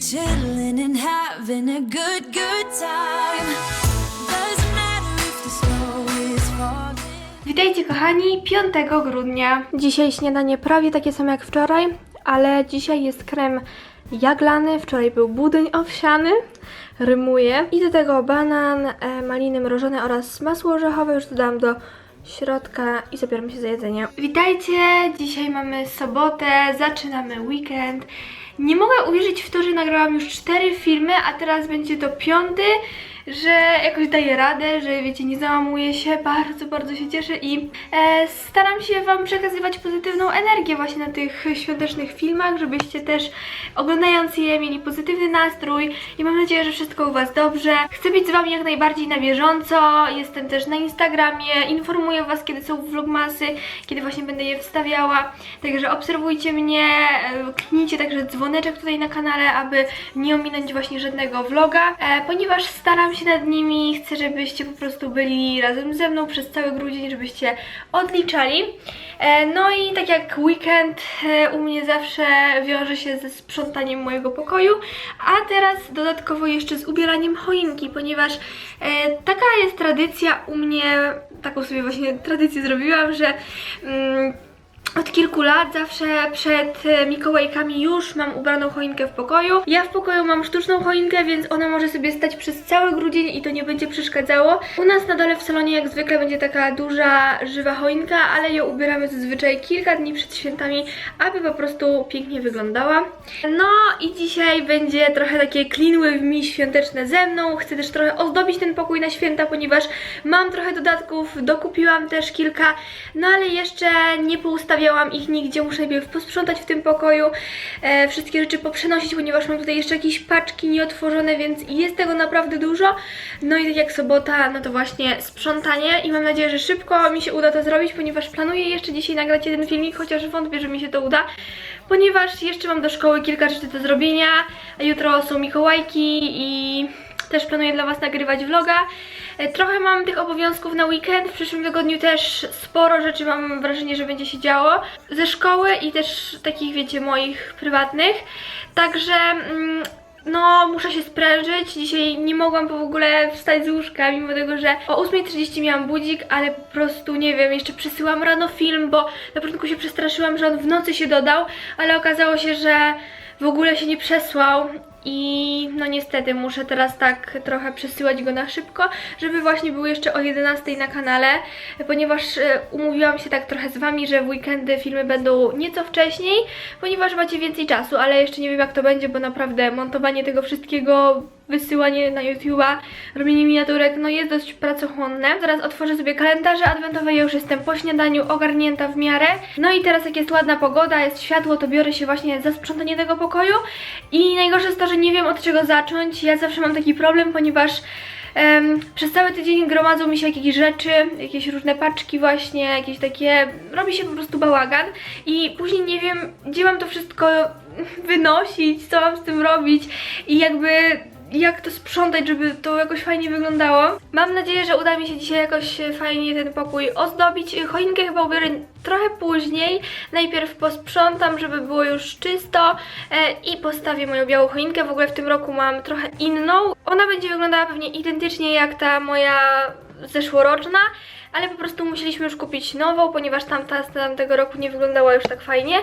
chilling and having a good, good time. Witajcie kochani, 5 grudnia. Dzisiaj śniadanie prawie takie samo jak wczoraj, ale dzisiaj jest krem jaglany, wczoraj był budyń owsiany, rymuje. I do tego banan, e, maliny mrożone oraz masło orzechowe już dodałam do środka i zabieramy się za jedzenie. Witajcie, dzisiaj mamy sobotę, zaczynamy weekend. Nie mogę uwierzyć w to, że nagrałam już cztery filmy, a teraz będzie to piąty, że jakoś daję radę, że wiecie, nie załamuję się, bardzo, bardzo się cieszę i e, staram się Wam przekazywać pozytywną energię właśnie na tych świątecznych filmach, żebyście też oglądając je mieli pozytywny nastrój. I mam nadzieję, że wszystko u Was dobrze. Chcę być z Wami jak najbardziej na bieżąco, jestem też na Instagramie, informuję Was, kiedy są vlogmasy, kiedy właśnie będę je wstawiała, także obserwujcie mnie, e, kliknijcie także dzwoneczek tutaj na kanale, aby nie ominąć właśnie żadnego vloga, e, ponieważ staram się nad nimi, chcę, żebyście po prostu byli razem ze mną przez cały grudzień, żebyście odliczali. E, No i tak jak weekend e, u mnie zawsze wiąże się ze sprzątaniem mojego pokoju, a teraz dodatkowo jeszcze z ubieraniem choinki, ponieważ e, taka jest tradycja u mnie, taką sobie właśnie tradycję zrobiłam, że mm, od kilku lat zawsze przed e, Mikołajkami już mam ubraną choinkę w pokoju. Ja w pokoju mam sztuczną choinkę, więc ona może sobie stać przez cały grudzień i to nie będzie przeszkadzało. U nas na dole w salonie jak zwykle będzie taka duża, żywa choinka, ale ją ubieramy zazwyczaj kilka dni przed świętami, aby po prostu pięknie wyglądała. No i dzisiaj będzie trochę takie clean with me świąteczne ze mną. Chcę też trochę ozdobić ten pokój na święta, ponieważ mam trochę dodatków, dokupiłam też kilka, no ale jeszcze nie poustawiałam ich nigdzie, muszę najpierw posprzątać w tym pokoju, e, wszystkie rzeczy poprzenosić, ponieważ mam tutaj jeszcze jakieś paczki nieotworzone, więc jest tego naprawdę dużo. No i tak jak sobota, no to właśnie sprzątanie i mam nadzieję, że szybko mi się uda to zrobić, ponieważ planuję jeszcze dzisiaj nagrać jeden filmik, chociaż wątpię, że mi się to uda, ponieważ jeszcze mam do szkoły kilka rzeczy do zrobienia, a jutro są Mikołajki i też planuję dla Was nagrywać vloga. E, Trochę mam tych obowiązków na weekend, w przyszłym tygodniu też sporo rzeczy mam wrażenie, że będzie się działo ze szkoły i też takich, wiecie, moich prywatnych. Także mm, no, muszę się sprężyć. Dzisiaj nie mogłam w ogóle wstać z łóżka, mimo tego, że o 8.30 miałam budzik, ale po prostu, nie wiem, jeszcze przesyłam rano film, bo na początku się przestraszyłam, że on w nocy się dodał, ale okazało się, że w ogóle się nie przesłał i no niestety muszę teraz tak trochę przesyłać go na szybko, żeby właśnie był jeszcze o 11 na kanale, ponieważ e, umówiłam się tak trochę z Wami, że w weekendy filmy będą nieco wcześniej, ponieważ macie więcej czasu, ale jeszcze nie wiem jak to będzie, bo naprawdę montowanie tego wszystkiego, wysyłanie na YouTube'a, robienie miniaturek, no jest dość pracochłonne. Zaraz otworzę sobie kalendarze adwentowe, ja już jestem po śniadaniu ogarnięta w miarę. No i teraz jak jest ładna pogoda, jest światło, to biorę się właśnie za sprzątanie tego pokoju i najgorsze jest to, że nie wiem od czego zacząć. Ja zawsze mam taki problem, ponieważ Em, przez cały tydzień gromadzą mi się jakieś rzeczy, jakieś różne paczki właśnie, jakieś takie, robi się po prostu bałagan i później nie wiem, gdzie mam to wszystko wynosić, co mam z tym robić i jakby jak to sprzątać, żeby to jakoś fajnie wyglądało. Mam nadzieję, że uda mi się dzisiaj jakoś fajnie ten pokój ozdobić. Choinkę chyba ubiorę trochę później. Najpierw posprzątam, żeby było już czysto e, i postawię moją białą choinkę. W ogóle w tym roku mam trochę inną. Ona będzie wyglądała pewnie identycznie jak ta moja zeszłoroczna, ale po prostu musieliśmy już kupić nową, ponieważ tamta z tamtego roku nie wyglądała już tak fajnie, e,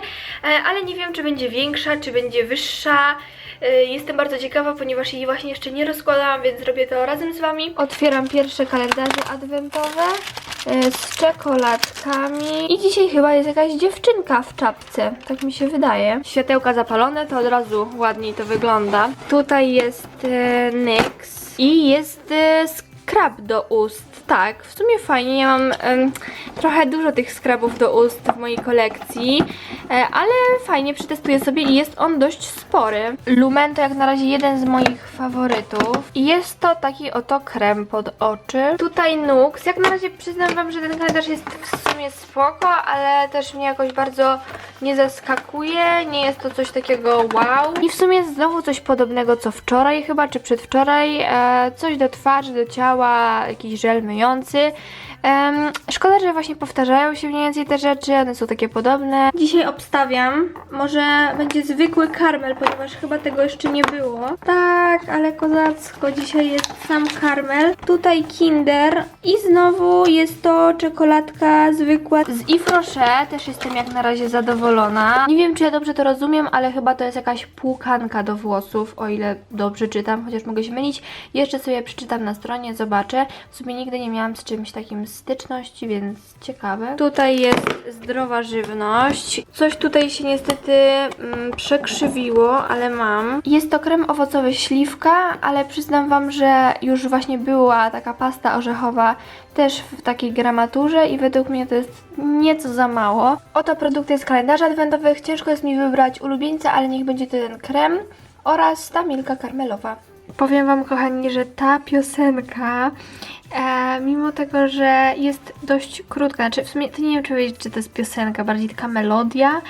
ale nie wiem czy będzie większa, czy będzie wyższa. E, Jestem bardzo ciekawa, ponieważ jej właśnie jeszcze nie rozkładałam, więc zrobię to razem z Wami. Otwieram pierwsze kalendarze adwentowe e, z czekoladkami i dzisiaj chyba jest jakaś dziewczynka w czapce, tak mi się wydaje. Światełka zapalone, to od razu ładniej to wygląda. Tutaj jest NYX i jest e, skrab do ust. Tak, w sumie fajnie. Ja mam trochę dużo tych skrabów do ust w mojej kolekcji, e, ale fajnie przetestuję sobie i jest on dość spory. Lumen to jak na razie jeden z moich faworytów. I jest to taki oto krem pod oczy. Tutaj Nux. Jak na razie przyznam wam, że ten kalendarz jest w sumie spoko, ale też mnie jakoś bardzo nie zaskakuje. Nie jest to coś takiego wow. I w sumie znowu coś podobnego co wczoraj chyba, czy przedwczoraj. E, coś do twarzy, do ciała ciała, jakiś żel myjący. Em, szkoda, że właśnie powtarzają się mniej więcej te rzeczy, one są takie podobne. Dzisiaj obstawiam, może będzie zwykły karmel, ponieważ chyba tego jeszcze nie było. Tak, ale kozacko, dzisiaj jest sam karmel. Tutaj kinder i znowu jest to czekoladka zwykła z Yves Rocher. Też jestem jak na razie zadowolona. Nie wiem, czy ja dobrze to rozumiem, ale chyba to jest jakaś płukanka do włosów, o ile dobrze czytam, chociaż mogę się mylić. Jeszcze sobie przeczytam na stronie, zobaczę. W sumie nigdy nie miałam z czymś takim styczności, więc ciekawe. Tutaj jest zdrowa żywność. Coś tutaj się niestety mm, przekrzywiło, ale mam. Jest to krem owocowy śliwka, ale przyznam Wam, że już właśnie była taka pasta orzechowa też w takiej gramaturze i według mnie to jest nieco za mało. Oto produkty z kalendarza adwentowych. Ciężko jest mi wybrać ulubieńca, ale niech będzie to ten krem oraz ta milka karmelowa. Powiem Wam, kochani, że ta piosenka, e, mimo tego, że jest dość krótka, znaczy w sumie to nie wiem, czy czy to jest piosenka, bardziej taka melodia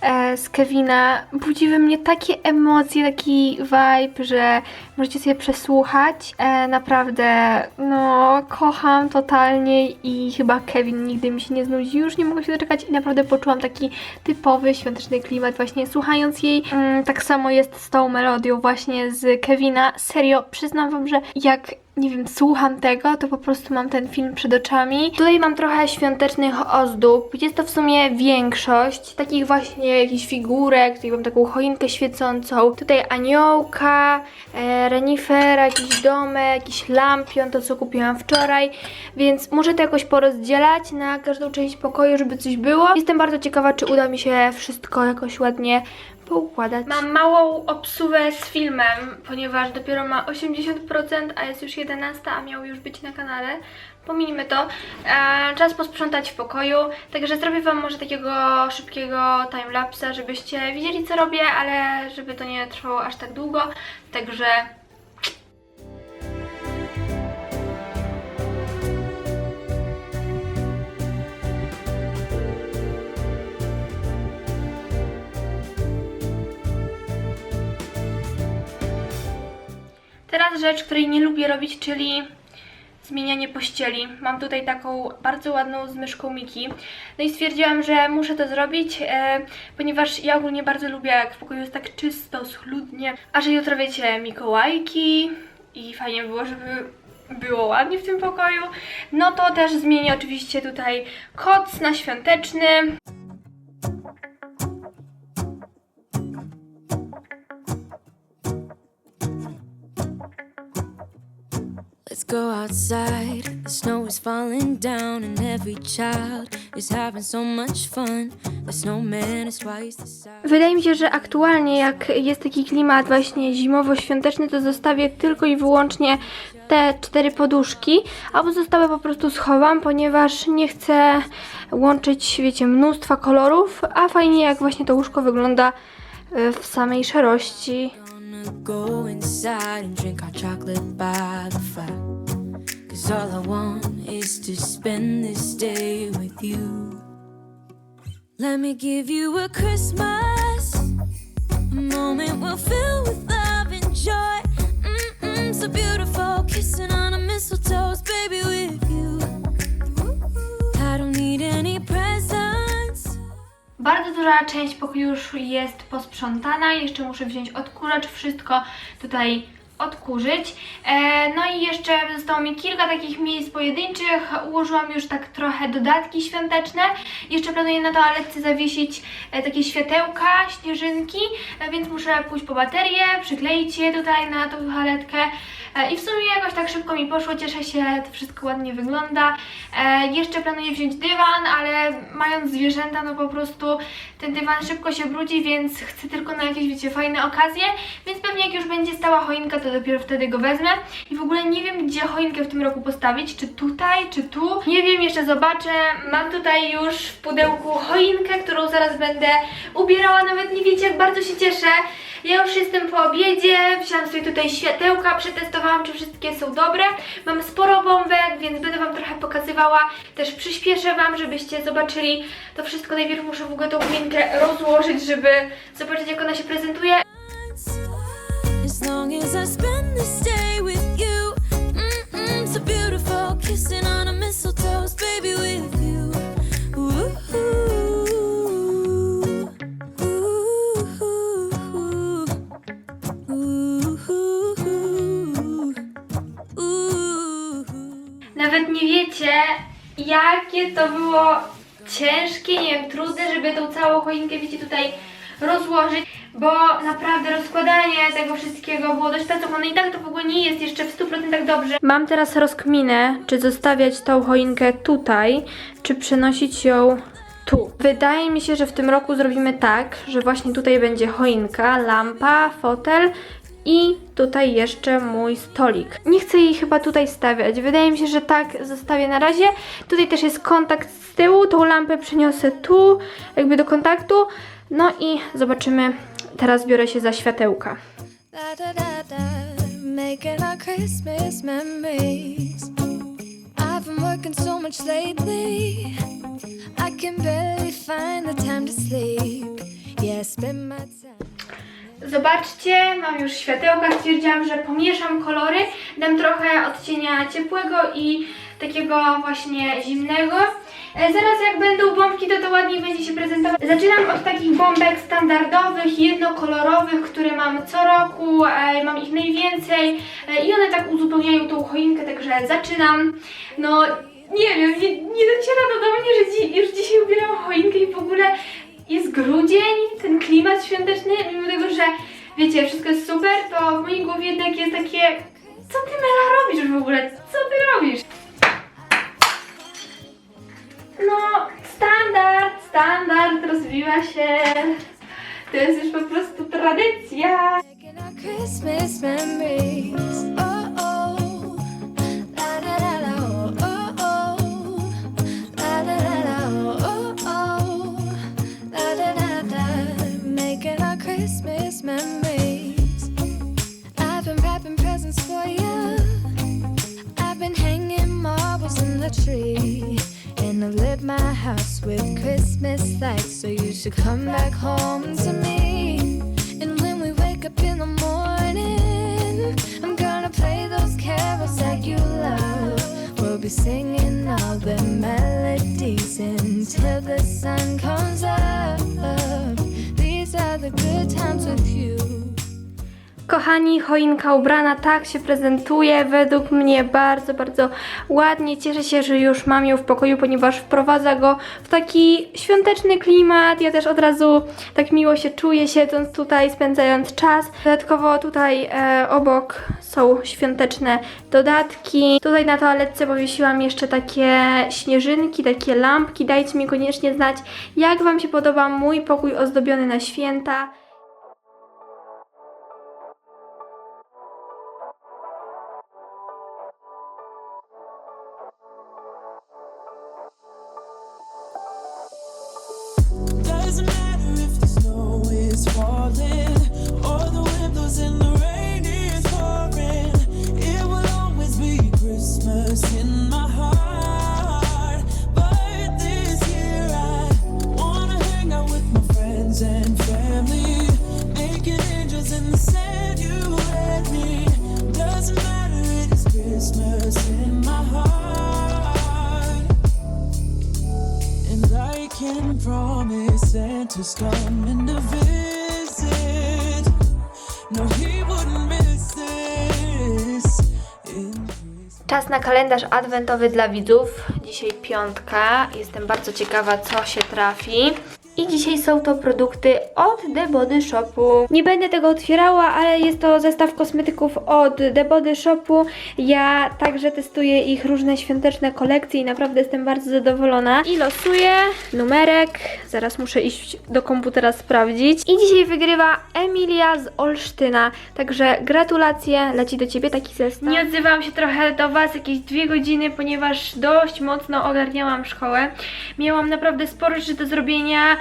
e, z Kevina, budzi we mnie takie emocje, taki vibe, że możecie sobie przesłuchać. E, naprawdę, no, kocham totalnie i chyba Kevin nigdy mi się nie znudzi. Już nie mogę się doczekać i naprawdę poczułam taki typowy świąteczny klimat właśnie słuchając jej. Mm, tak samo jest z tą melodią właśnie z Kevina. Serio, przyznam wam, że jak nie wiem, słucham tego, to po prostu mam ten film przed oczami. Tutaj mam trochę świątecznych ozdób. Jest to w sumie większość takich właśnie jakichś figurek. Tutaj mam taką choinkę świecącą. Tutaj aniołka, e, renifera, jakiś domek, jakiś lampion, to co kupiłam wczoraj. Więc muszę to jakoś porozdzielać na każdą część pokoju, żeby coś było. Jestem bardzo ciekawa, czy uda mi się wszystko jakoś ładnie poukładać. Mam małą obsuwę z filmem, ponieważ dopiero ma 80%, a jest już 11, a miał już być na kanale. Pominijmy to. E, czas posprzątać w pokoju, także zrobię Wam może takiego szybkiego timelapsa, żebyście widzieli co robię, ale żeby to nie trwało aż tak długo. Także Teraz rzecz, której nie lubię robić, czyli zmienianie pościeli. Mam tutaj taką bardzo ładną z myszką Miki. No i stwierdziłam, że muszę to zrobić, e, ponieważ ja ogólnie bardzo lubię, jak w pokoju jest tak czysto, schludnie. A że jutro wiecie, Mikołajki i fajnie by było, żeby było ładnie w tym pokoju, no to też zmienię oczywiście tutaj koc na świąteczny. Go outside. The snow is falling down, and every child is having so much fun. The snowman is twice the size. Wydaje mi się, że aktualnie jak jest taki klimat właśnie zimowo-świąteczny, to zostawię tylko i wyłącznie te cztery poduszki, a pozostałe po prostu schowam, ponieważ nie chcę łączyć, wiecie, mnóstwa kolorów, a fajnie jak właśnie to łóżko wygląda y, w samej szarości. Go inside and drink our chocolate by the fire. Cause all I want is to spend this day with you. Let me give you a Christmas, a moment we'll fill with love and joy. Mm-mm, so beautiful, kissing on a mistletoe, baby, with Bardzo duża część pokoju już jest posprzątana. Jeszcze muszę wziąć odkurzacz, wszystko tutaj odkurzyć. E, no i jeszcze zostało mi kilka takich miejsc pojedynczych. Ułożyłam już tak trochę dodatki świąteczne. Jeszcze planuję na toaletce zawiesić e, takie światełka, śnieżynki, e, więc muszę pójść po baterię, przykleić je tutaj na tą toaletkę. I w sumie jakoś tak szybko mi poszło, cieszę się, to wszystko ładnie wygląda. Jeszcze planuję wziąć dywan, ale mając zwierzęta, no po prostu ten dywan szybko się brudzi, więc chcę tylko na jakieś, wiecie, fajne okazje, więc pewnie jak już będzie stała choinka, to dopiero wtedy go wezmę. I w ogóle nie wiem, gdzie choinkę w tym roku postawić, czy tutaj, czy tu. Nie wiem, jeszcze zobaczę. Mam tutaj już w pudełku choinkę, którą zaraz będę ubierała, nawet nie wiecie, jak bardzo się cieszę. Ja już jestem po obiedzie, wziąłam sobie tutaj światełka, przetestowałam, czy wszystkie są dobre. Mam sporo bombek, więc będę Wam trochę pokazywała. Też przyspieszę Wam, żebyście zobaczyli to wszystko. Najpierw muszę w ogóle tą choinkę rozłożyć, żeby zobaczyć, jak ona się prezentuje. I with you. Beautiful, kissing on a baby with you. Nawet nie wiecie, jakie to było ciężkie, nie wiem, trudne, żeby tą całą choinkę, wiecie, tutaj rozłożyć bo naprawdę rozkładanie tego wszystkiego było dość pracochłonne i tak to w ogóle nie jest jeszcze w 100% dobrze. Mam teraz rozkminę, czy zostawiać tą choinkę tutaj, czy przenosić ją tu. Wydaje mi się, że w tym roku zrobimy tak, że właśnie tutaj będzie choinka, lampa, fotel i tutaj jeszcze mój stolik. Nie chcę jej chyba tutaj stawiać. Wydaje mi się, że tak zostawię na razie. Tutaj też jest kontakt z tyłu. Tą lampę przeniosę tu, jakby do kontaktu. No i zobaczymy. Teraz biorę się za światełka. Zobaczcie, mam już światełka. Stwierdziłam, że pomieszam kolory. Dam trochę odcienia ciepłego i takiego właśnie zimnego. E, Zaraz jak będą bombki, to to ładniej będzie się prezentować. Zaczynam od takich bombek standardowych, jednokolorowych, które mam co roku. E, Mam ich najwięcej e, i one tak uzupełniają tą choinkę, także zaczynam. No, nie wiem, nie, nie dociera do mnie, że dzi- już dzisiaj ubieram choinkę i w ogóle jest grudzień, ten klimat świąteczny, mimo tego, że wiecie, wszystko jest super, to w mojej głowie jednak jest takie co ty Mela robisz w ogóle? Co ty robisz? No, standard, standard, rozbiła się. To jest już po prostu tradycja. Be singing all the melodies until the sun comes up. These are the good times with you. Kochani, choinka ubrana tak się prezentuje, według mnie bardzo, bardzo ładnie. Cieszę się, że już mam ją w pokoju, ponieważ wprowadza go w taki świąteczny klimat. Ja też od razu tak miło się czuję, siedząc tutaj, spędzając czas. Dodatkowo tutaj e, obok są świąteczne dodatki. Tutaj na toaletce powiesiłam jeszcze takie śnieżynki, takie lampki. Dajcie mi koniecznie znać, jak Wam się podoba mój pokój ozdobiony na święta. Czas na kalendarz adwentowy dla widzów. Dzisiaj piątka. Jestem bardzo ciekawa, co się trafi. I dzisiaj są to produkty od The Body Shopu. Nie będę tego otwierała, ale jest to zestaw kosmetyków od The Body Shopu. Ja także testuję ich różne świąteczne kolekcje i naprawdę jestem bardzo zadowolona. I losuję numerek. Zaraz muszę iść do komputera sprawdzić. I dzisiaj wygrywa Emilia z Olsztyna. Także gratulacje, leci do Ciebie taki zestaw. Nie odzywałam się trochę do Was jakieś dwie godziny, ponieważ dość mocno ogarniałam szkołę. Miałam naprawdę sporo rzeczy do zrobienia,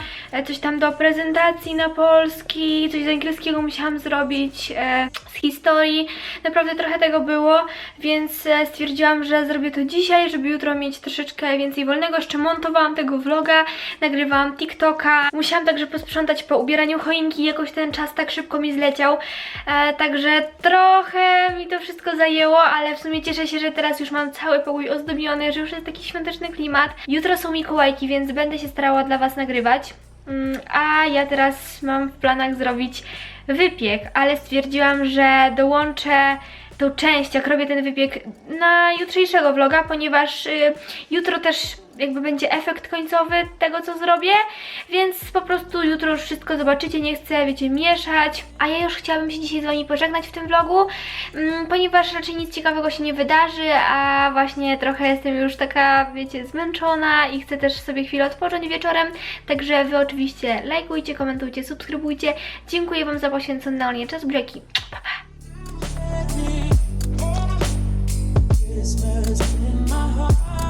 coś tam do prezentacji na polski, coś z angielskiego musiałam zrobić, e, z historii. Naprawdę trochę tego było, więc e, stwierdziłam, że zrobię to dzisiaj, żeby jutro mieć troszeczkę więcej wolnego. Jeszcze montowałam tego vloga, nagrywałam TikToka. Musiałam także posprzątać po ubieraniu choinki, jakoś ten czas tak szybko mi zleciał. E, także trochę mi to wszystko zajęło, ale w sumie cieszę się, że teraz już mam cały pokój ozdobiony, że już jest taki świąteczny klimat. Jutro są Mikołajki, więc będę się starała dla Was nagrywać. Mm, A ja teraz mam w planach zrobić wypiek, ale stwierdziłam, że dołączę tą część, jak robię ten wybieg na jutrzejszego vloga, ponieważ y, jutro też jakby będzie efekt końcowy tego, co zrobię, więc po prostu jutro już wszystko zobaczycie, nie chcę, wiecie, mieszać, a ja już chciałabym się dzisiaj z Wami pożegnać w tym vlogu, mm, ponieważ raczej nic ciekawego się nie wydarzy, a właśnie trochę jestem już taka, wiecie, zmęczona i chcę też sobie chwilę odpocząć wieczorem, także Wy oczywiście lajkujcie, komentujcie, subskrybujcie, dziękuję Wam za poświęcony na mnie czas, buziaki, pa pa! Christmas in my heart.